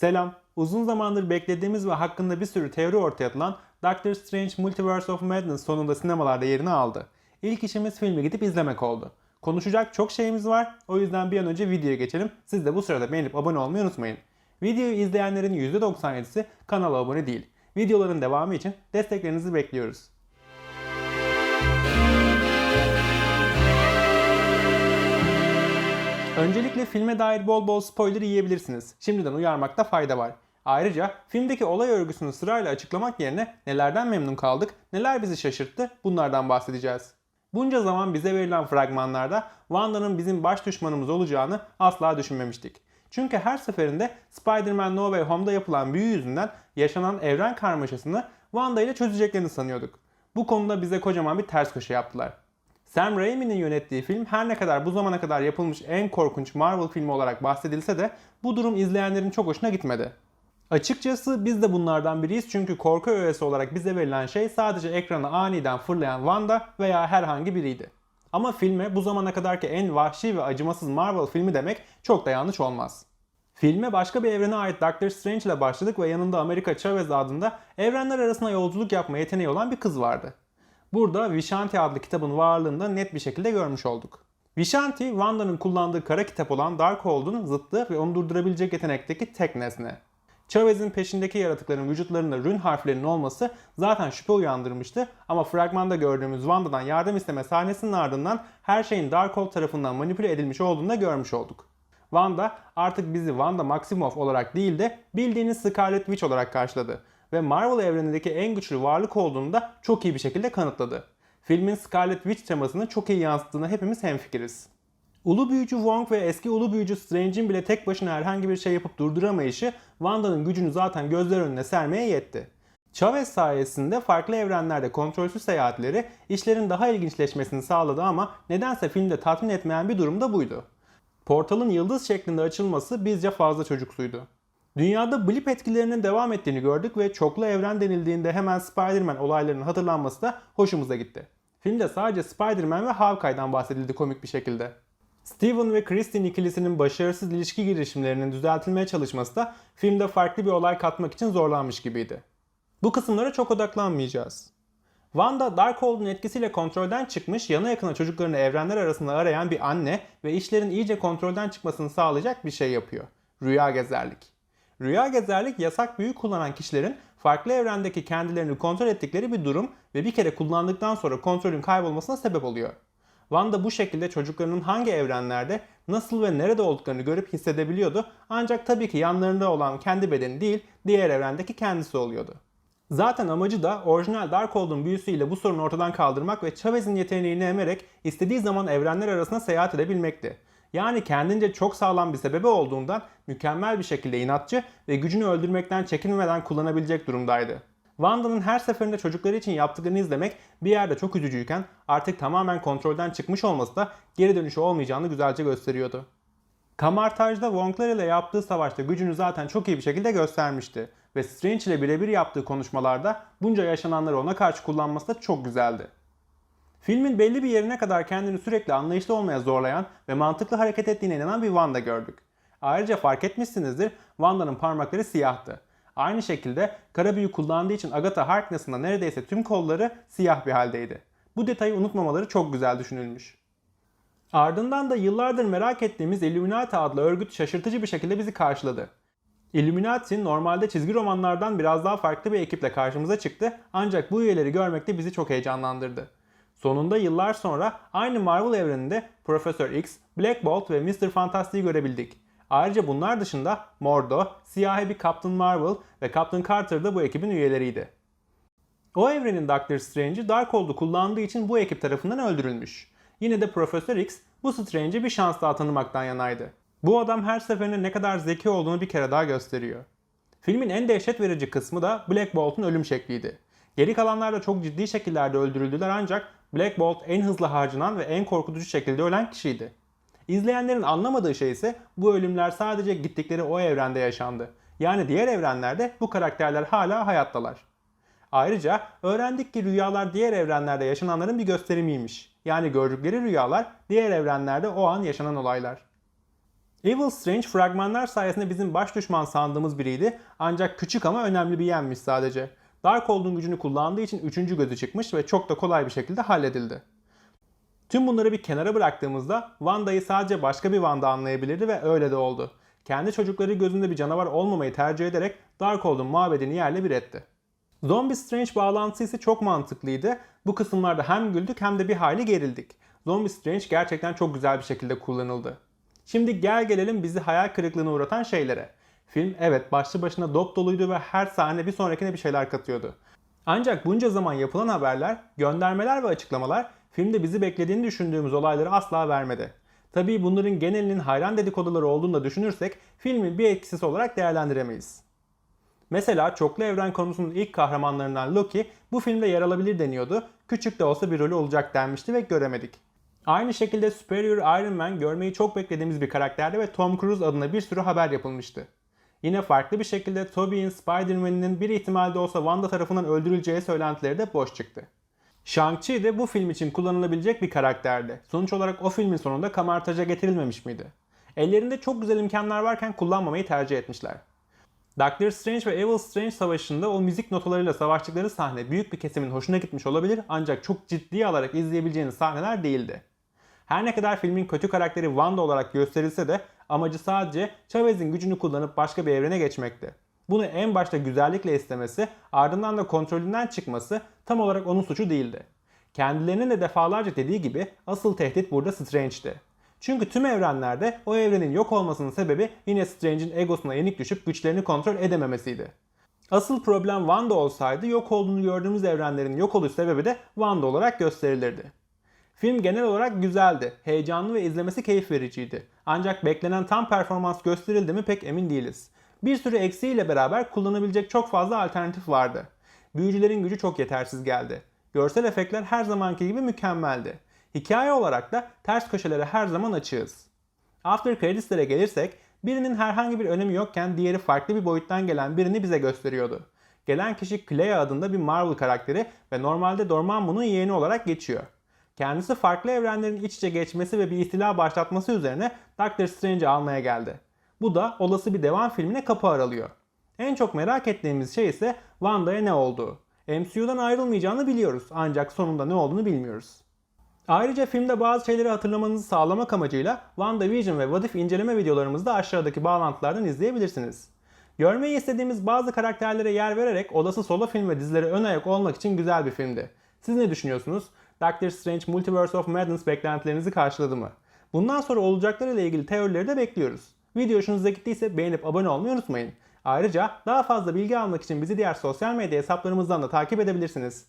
Selam. Uzun zamandır beklediğimiz ve hakkında bir sürü teori ortaya atılan Doctor Strange Multiverse of Madness sonunda sinemalarda yerini aldı. İlk işimiz filmi gidip izlemek oldu. Konuşacak çok şeyimiz var. O yüzden bir an önce videoya geçelim. Siz de bu sırada beğenip abone olmayı unutmayın. Videoyu izleyenlerin %97'si kanala abone değil. Videoların devamı için desteklerinizi bekliyoruz. Öncelikle filme dair bol bol spoiler yiyebilirsiniz. Şimdiden uyarmakta fayda var. Ayrıca filmdeki olay örgüsünü sırayla açıklamak yerine nelerden memnun kaldık, neler bizi şaşırttı bunlardan bahsedeceğiz. Bunca zaman bize verilen fragmanlarda Wanda'nın bizim baş düşmanımız olacağını asla düşünmemiştik. Çünkü her seferinde Spider-Man No Way Home'da yapılan büyü yüzünden yaşanan evren karmaşasını Wanda ile çözeceklerini sanıyorduk. Bu konuda bize kocaman bir ters köşe yaptılar. Sam Raimi'nin yönettiği film her ne kadar bu zamana kadar yapılmış en korkunç Marvel filmi olarak bahsedilse de bu durum izleyenlerin çok hoşuna gitmedi. Açıkçası biz de bunlardan biriyiz çünkü korku öğesi olarak bize verilen şey sadece ekrana aniden fırlayan Wanda veya herhangi biriydi. Ama filme bu zamana kadarki en vahşi ve acımasız Marvel filmi demek çok da yanlış olmaz. Filme başka bir evrene ait Doctor Strange ile başladık ve yanında America Chavez adında evrenler arasında yolculuk yapma yeteneği olan bir kız vardı. Burada Vishanti adlı kitabın varlığını da net bir şekilde görmüş olduk. Vishanti, Wanda'nın kullandığı kara kitap olan Darkhold'un zıttı ve onu durdurabilecek yetenekteki tek nesne. Chavez'in peşindeki yaratıkların vücutlarında rün harflerinin olması zaten şüphe uyandırmıştı ama fragmanda gördüğümüz Wanda'dan yardım isteme sahnesinin ardından her şeyin Darkhold tarafından manipüle edilmiş olduğunu da görmüş olduk. Wanda artık bizi Wanda Maximoff olarak değil de bildiğiniz Scarlet Witch olarak karşıladı ve Marvel evrenindeki en güçlü varlık olduğunu da çok iyi bir şekilde kanıtladı. Filmin Scarlet Witch temasını çok iyi yansıttığına hepimiz hemfikiriz. Ulu büyücü Wong ve eski ulu büyücü Strange'in bile tek başına herhangi bir şey yapıp durduramayışı Wanda'nın gücünü zaten gözler önüne sermeye yetti. Chavez sayesinde farklı evrenlerde kontrolsüz seyahatleri işlerin daha ilginçleşmesini sağladı ama nedense filmde tatmin etmeyen bir durum da buydu. Portalın yıldız şeklinde açılması bizce fazla çocuksuydu. Dünyada blip etkilerinin devam ettiğini gördük ve çoklu evren denildiğinde hemen Spider-Man olaylarının hatırlanması da hoşumuza gitti. Filmde sadece Spider-Man ve Hawkeye'dan bahsedildi komik bir şekilde. Steven ve Kristin ikilisinin başarısız ilişki girişimlerinin düzeltilmeye çalışması da filmde farklı bir olay katmak için zorlanmış gibiydi. Bu kısımlara çok odaklanmayacağız. Wanda Darkhold'un etkisiyle kontrolden çıkmış, yana yakına çocuklarını evrenler arasında arayan bir anne ve işlerin iyice kontrolden çıkmasını sağlayacak bir şey yapıyor. Rüya gezerlik. Rüya gezerlik yasak büyü kullanan kişilerin farklı evrendeki kendilerini kontrol ettikleri bir durum ve bir kere kullandıktan sonra kontrolün kaybolmasına sebep oluyor. Wanda bu şekilde çocuklarının hangi evrenlerde, nasıl ve nerede olduklarını görüp hissedebiliyordu ancak tabii ki yanlarında olan kendi bedeni değil, diğer evrendeki kendisi oluyordu. Zaten amacı da orijinal Darkhold'un büyüsüyle bu sorunu ortadan kaldırmak ve Chavez'in yeteneğini emerek istediği zaman evrenler arasında seyahat edebilmekti. Yani kendince çok sağlam bir sebebi olduğundan mükemmel bir şekilde inatçı ve gücünü öldürmekten çekinmeden kullanabilecek durumdaydı. Wanda'nın her seferinde çocukları için yaptıklarını izlemek bir yerde çok üzücüyken artık tamamen kontrolden çıkmış olması da geri dönüşü olmayacağını güzelce gösteriyordu. Kamartaj'da Wong'lar ile yaptığı savaşta gücünü zaten çok iyi bir şekilde göstermişti ve Strange ile birebir yaptığı konuşmalarda bunca yaşananları ona karşı kullanması da çok güzeldi. Filmin belli bir yerine kadar kendini sürekli anlayışlı olmaya zorlayan ve mantıklı hareket ettiğine inanan bir Wanda gördük. Ayrıca fark etmişsinizdir Wanda'nın parmakları siyahtı. Aynı şekilde kara büyü kullandığı için Agatha Harkness'ın da neredeyse tüm kolları siyah bir haldeydi. Bu detayı unutmamaları çok güzel düşünülmüş. Ardından da yıllardır merak ettiğimiz Illuminati adlı örgüt şaşırtıcı bir şekilde bizi karşıladı. Illuminati normalde çizgi romanlardan biraz daha farklı bir ekiple karşımıza çıktı ancak bu üyeleri görmek de bizi çok heyecanlandırdı. Sonunda yıllar sonra aynı Marvel evreninde Profesör X, Black Bolt ve Mr. Fantastic'i görebildik. Ayrıca bunlar dışında Mordo, siyahi bir Captain Marvel ve Captain Carter da bu ekibin üyeleriydi. O evrenin Doctor Strange'i Darkhold'u kullandığı için bu ekip tarafından öldürülmüş. Yine de Profesör X bu Strange'e bir şans daha tanımaktan yanaydı. Bu adam her seferinde ne kadar zeki olduğunu bir kere daha gösteriyor. Filmin en dehşet verici kısmı da Black Bolt'un ölüm şekliydi. Geri kalanlar da çok ciddi şekillerde öldürüldüler ancak Black Bolt en hızlı harcanan ve en korkutucu şekilde ölen kişiydi. İzleyenlerin anlamadığı şey ise bu ölümler sadece gittikleri o evrende yaşandı. Yani diğer evrenlerde bu karakterler hala hayattalar. Ayrıca öğrendik ki rüyalar diğer evrenlerde yaşananların bir gösterimiymiş. Yani gördükleri rüyalar diğer evrenlerde o an yaşanan olaylar. Evil Strange fragmanlar sayesinde bizim baş düşman sandığımız biriydi ancak küçük ama önemli bir yenmiş sadece. Darkhold'un gücünü kullandığı için üçüncü gözü çıkmış ve çok da kolay bir şekilde halledildi. Tüm bunları bir kenara bıraktığımızda Wanda'yı sadece başka bir Wanda anlayabilirdi ve öyle de oldu. Kendi çocukları gözünde bir canavar olmamayı tercih ederek Darkhold'un mabedini yerle bir etti. Zombie Strange bağlantısı ise çok mantıklıydı. Bu kısımlarda hem güldük hem de bir hayli gerildik. Zombie Strange gerçekten çok güzel bir şekilde kullanıldı. Şimdi gel gelelim bizi hayal kırıklığına uğratan şeylere. Film evet başlı başına dop doluydu ve her sahne bir sonrakine bir şeyler katıyordu. Ancak bunca zaman yapılan haberler, göndermeler ve açıklamalar filmde bizi beklediğini düşündüğümüz olayları asla vermedi. Tabii bunların genelinin hayran dedikoduları olduğunu da düşünürsek filmin bir etkisi olarak değerlendiremeyiz. Mesela çoklu evren konusunun ilk kahramanlarından Loki bu filmde yer alabilir deniyordu. Küçük de olsa bir rolü olacak denmişti ve göremedik. Aynı şekilde Superior Iron Man görmeyi çok beklediğimiz bir karakterdi ve Tom Cruise adına bir sürü haber yapılmıştı. Yine farklı bir şekilde Tobey'in Spider-Man'in bir ihtimalde olsa Wanda tarafından öldürüleceği söylentileri de boş çıktı. Shang-Chi de bu film için kullanılabilecek bir karakterdi. Sonuç olarak o filmin sonunda kamartaja getirilmemiş miydi? Ellerinde çok güzel imkanlar varken kullanmamayı tercih etmişler. Doctor Strange ve Evil Strange savaşında o müzik notalarıyla savaştıkları sahne büyük bir kesimin hoşuna gitmiş olabilir ancak çok ciddiye alarak izleyebileceğiniz sahneler değildi. Her ne kadar filmin kötü karakteri Wanda olarak gösterilse de amacı sadece Chavez'in gücünü kullanıp başka bir evrene geçmekti. Bunu en başta güzellikle istemesi, ardından da kontrolünden çıkması tam olarak onun suçu değildi. Kendilerinin de defalarca dediği gibi asıl tehdit burada Strange'ti. Çünkü tüm evrenlerde o evrenin yok olmasının sebebi yine Strange'in egosuna yenik düşüp güçlerini kontrol edememesiydi. Asıl problem Wanda olsaydı yok olduğunu gördüğümüz evrenlerin yok oluş sebebi de Wanda olarak gösterilirdi. Film genel olarak güzeldi, heyecanlı ve izlemesi keyif vericiydi. Ancak beklenen tam performans gösterildi mi pek emin değiliz. Bir sürü eksiğiyle beraber kullanabilecek çok fazla alternatif vardı. Büyücülerin gücü çok yetersiz geldi. Görsel efektler her zamanki gibi mükemmeldi. Hikaye olarak da ters köşelere her zaman açığız. After Credits'lere gelirsek birinin herhangi bir önemi yokken diğeri farklı bir boyuttan gelen birini bize gösteriyordu. Gelen kişi Clea adında bir Marvel karakteri ve normalde Dormammu'nun yeğeni olarak geçiyor. Kendisi farklı evrenlerin iç içe geçmesi ve bir istila başlatması üzerine Doctor Strange'i almaya geldi. Bu da olası bir devam filmine kapı aralıyor. En çok merak ettiğimiz şey ise Wanda'ya ne olduğu. MCU'dan ayrılmayacağını biliyoruz ancak sonunda ne olduğunu bilmiyoruz. Ayrıca filmde bazı şeyleri hatırlamanızı sağlamak amacıyla WandaVision ve What If inceleme videolarımızı da aşağıdaki bağlantılardan izleyebilirsiniz. Görmeyi istediğimiz bazı karakterlere yer vererek olası solo film ve dizilere ön ayak olmak için güzel bir filmdi. Siz ne düşünüyorsunuz? Doctor Strange Multiverse of Madness beklentilerinizi karşıladı mı? Bundan sonra olacaklarıyla ilgili teorileri de bekliyoruz. Video hoşunuza gittiyse beğenip abone olmayı unutmayın. Ayrıca daha fazla bilgi almak için bizi diğer sosyal medya hesaplarımızdan da takip edebilirsiniz.